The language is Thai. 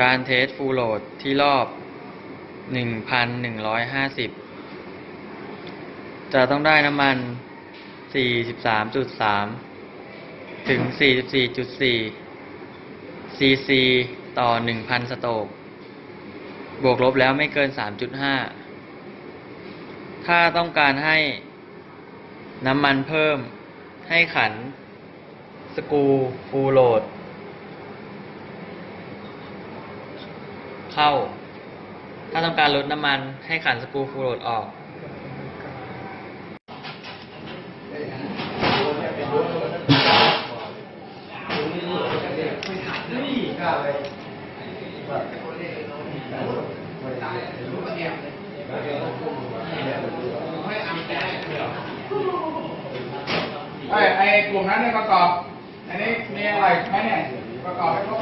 การเทสฟูลโหลดที่รอบ 1,150 จะต้องได้น้ำมัน 43.3 ถึง 44.4 cc ต่อ 1,000 สโตกบวกลบแล้วไม่เกิน 3.5 ถ้าต้องการให้น้ำมันเพิ่มให้ขัน สกูฟูลโหลด เข้า ถ้าต้องการลดน้ำมันให้ขันสกรูฟูโหลดออก ไอ้ไอ้กลุ่มนั้นเนี่ยประกอบ อันนี้มีอะไรไหมเนี่ยประกอบให้ครบ